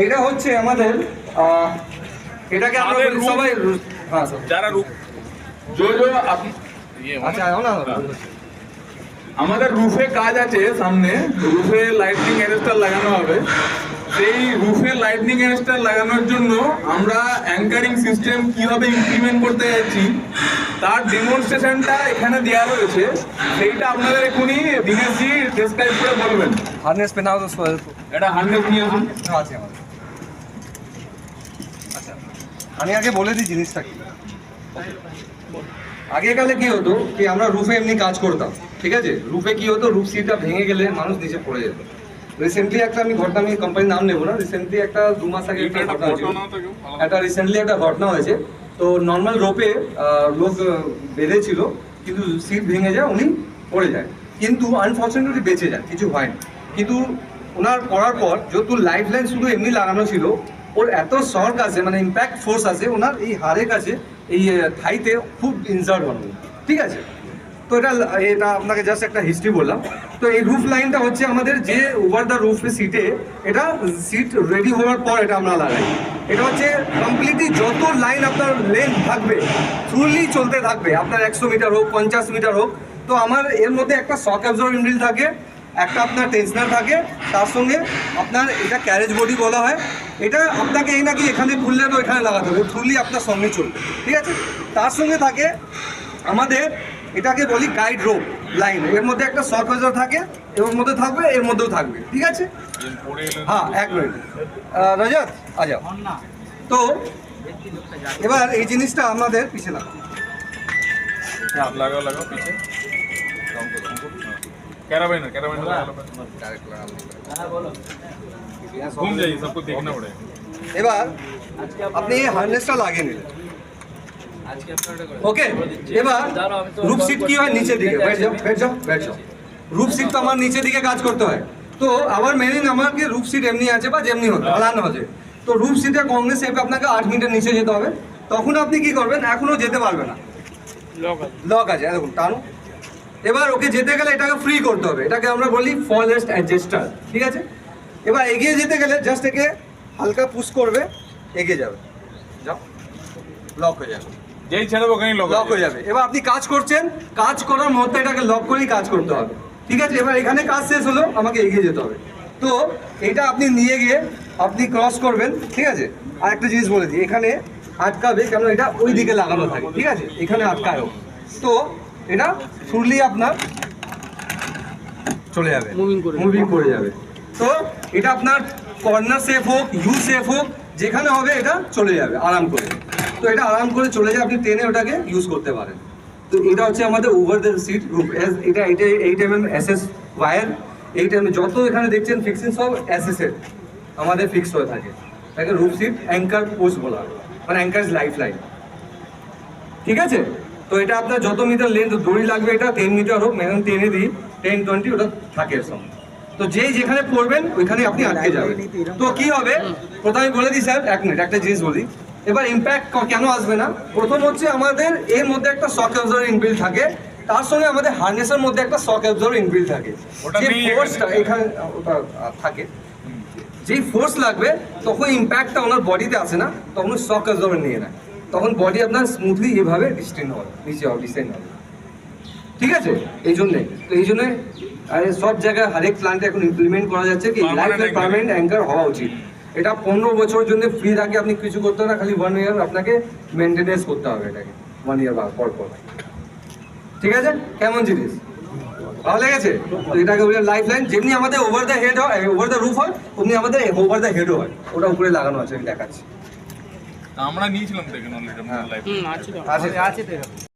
এইটা হচ্ছে আমাদের এটাকে আমরা সবাই হ্যাঁ স্যার যারা রূপ ইয়ে, আচ্ছা না আমাদের রুফে কাজ আছে সামনে রুফে লাইটনিং অ্যারেস্টার লাগানো হবে। সেই রুফে লাইটনিং অ্যারেস্টার লাগানোর জন্য আমরা অ্যাঙ্কারিং সিস্টেম কীভাবে ইমপ্লিমেন্ট করতে যাচ্ছি তার ডেমনস্ট্রেশনটা এখানে দেওয়া রয়েছে। সেইটা আপনাদের এখনই দিনেশজি ডেসক্রাইব করে বলবেন। হার্নেস পেনাও তো এটা হান্ড্রেড নিয়ে আসুন। আছে আমাদের। আমি আগে বলে দিই জিনিসটা কি। আগেকালে কি হতো কি আমরা রুফে এমনি কাজ করতাম ঠিক আছে? রুফে কি হতো রুফ সিটটা ভেঙে গেলে মানুষ নিচে পড়ে যেত। রিসেন্টলি একটা আমি ঘটনা আমি কোম্পানির নাম নেব না। রিসেন্টলি একটা দু মাস আগে একটা ঘটনা হয়েছিল। একটা রিসেন্টলি একটা ঘটনা হয়েছে। তো নর্মাল রোপে লোক বেঁধেছিল কিন্তু সিট ভেঙে যায় উনি পড়ে যায়। কিন্তু আনফর্চুনেটলি বেঁচে যায় কিছু হয় না কিন্তু ওনার পড়ার পর যেহেতু লাইফ লাইন শুধু এমনি লাগানো ছিল ওর এত শর্ট আছে মানে ইম্প্যাক্ট ফোর্স আছে, ওনার এই হাড়ের কাছে এই থাইতে খুব ইনজার্ড হন ঠিক আছে? তো এটা এটা আপনাকে জাস্ট একটা হিস্ট্রি বললাম। তো এই রুফ লাইনটা হচ্ছে আমাদের যে ওভার দ্য রুফ সিটে এটা সিট রেডি হওয়ার পর এটা আমরা লাগাই। এটা হচ্ছে কমপ্লিটলি যত লাইন আপনার লেন্থ থাকবে থ্রুলি চলতে থাকবে, আপনার একশো মিটার হোক, পঞ্চাশ মিটার হোক, তো আমার এর মধ্যে একটা শক অ্যাবজর্ব ইন্ড্রিল থাকে, একটা আপনার টেনশনার থাকে, তার সঙ্গে আপনার এটা ক্যারেজ বডি বলা হয় এটা আপনাকে এই নাকি এখানে খুললেন ওইখানে লাগাতে হবে ঠুলি আপনার সঙ্গে চলবে ঠিক আছে? তার সঙ্গে থাকে আমাদের এটাকে বলি গাইড রোপ লাইন এর মধ্যে একটা সকেজার থাকে এর মধ্যে থাকবে এর মধ্যেও থাকবে ঠিক আছে? হ্যাঁ এক মিনিট রজত আচ্ছা। তো এবার এই জিনিসটা আমাদের পিছিয়ে লাগবে ক্যারাবাইনার ক্যারাবাইনার ঘুম যাই সবকো দেখনা পড়েगा এবার আপনি এই হার্নেসটা লাগিয়ে নিলেন। ওকে এবার রূপ সিট কি হয় নিচের দিকে? বেড যাও বেড যাও বেড যাও রূপ সিট তো আমার নিচের দিকে কাজ করতে হয়। তো আবার মেরিন আমাকে রূপ সিট এমনি আছে বা যেমনি হতো হালানো হবে তো রূপ সিটে কংগ্রেস এফ আপনাকে আট মিনিটের নিচে যেতে হবে। তখন আপনি কি করবেন? এখনও যেতে পারবে না। লক আছে। দেখুন টানো। এবার ওকে যেতে গেলে এটাকে ফ্রি করতে হবে। এটাকে আমরা বলি ফরেস্ট অ্যাডজাস্টার ঠিক আছে? এবার এগিয়ে যেতে গেলে জাস্ট একে হালকা পুশ করবে এগিয়ে যাবে। যাও। লক হয়ে যাবে। যেই ছেড়ে ওখানেই লক হয়ে যাবে। এবার আপনি কাজ করছেন কাজ করার মধ্যে এটাকে লক করেই কাজ করতে হবে। ঠিক আছে? এবার এখানে কাজ শেষ হলো আমাকে এগিয়ে যেতে হবে। তো এটা আপনি নিয়ে গিয়ে আপনি ক্রস করবেন ঠিক আছে? আর একটা জিনিস বলে দিই এখানে আটকাবে কেন এটা ওই দিকে লাগানো থাকে ঠিক আছে? এখানে আটকায় ও। তো এটা ফুললি আপনার চলে যাবে। মুভিং করে মুভিং করে যাবে। তো এটা আপনার কর্নার সেফ হোক ইউ সেফ হোক, যেখানে হবে এটা চলে যাবে, আরাম করে। তো এটা আরাম করে চলে যায়, আপনি টেনে ওটাকে ইউজ করতে পারেন। তো এটা হচ্ছে আমাদের ওভার দ্য সিট রুপ এটা এটা eight M M S S war eight M যত এখানে দেখছেন ফিক্সিং সব এর আমাদের ফিক্সড হয়ে থাকে। তাকে রুপ সিট অ্যাঙ্কার পোস্ট বলা মানে অ্যাঙ্কার লাইফ লাইন ঠিক আছে? তো এটা আপনার যত মিটার লেন্থ দড়ি লাগবে এটা টেন মিটার হোক ম্যাক্সিমাম টেনে দিই টেন টোয়েন্টি ওটা থাকে সঙ্গে। তো যেই যেখানে পড়বেন ওইখানে আপনি আটকে যাবেন। তো কি হবে? প্রথমে বলে দিই স্যার এক মিনিট একটা জিনিস বলি। এবার ইম্প্যাক্ট কেন আসবে না? প্রথম হচ্ছে আমাদের এর মধ্যে একটা শক অ্যাবজর্ভ ইনবিল থাকে। তার সঙ্গে আমাদের হার্নেসের মধ্যে একটা শক অ্যাবজর্ভ ইনবিল থাকে। যে ফোর্সটা এখানে ওটা থাকে। যেই ফোর্স লাগবে তখন ইম্প্যাক্টটা ওনার বডিতে আসে না তখন শক অ্যাবজর্বার নিয়ে নেয়। তখন বডি আপনার স্মুথলি এভাবে ডিস্টেন্ড হবে নিচে হবে ডিসেন্ড হবে। ঠিক আছে? এই জন্যে তো এই জন্যে আরে সব জায়গায় হরেক প্ল্যান্টে এখন ইমপ্লিমেন্ট করা যাচ্ছে কি লাইফ. পারমানেন্ট অ্যাঙ্কার হওয়া উচিত। এটা পনেরো বছরের জন্য ফ্রি থাকে আপনি কিছু করতে হবে না খালি ওয়ান ইয়ার আপনাকে মেনটেনেন্স করতে হবে এটাকে। ওয়ান ইয়ার বা পর পর। ঠিক আছে? কেমন জিনিস? ভালো লেগেছে? এটাকে বলে লাইফ লাইন যেমনি আমাদের ওভার দ্য হেড হয় ওভার দ্য রুফ হয় অমনি আমাদের ওভার দ্য হেডও হয়। ওটা উপরে লাগানো আছে আমি দেখাচ্ছি। আমরা নিয়েছিলাম দেখেন অলরেডি হ্যাঁ। আছে আছে।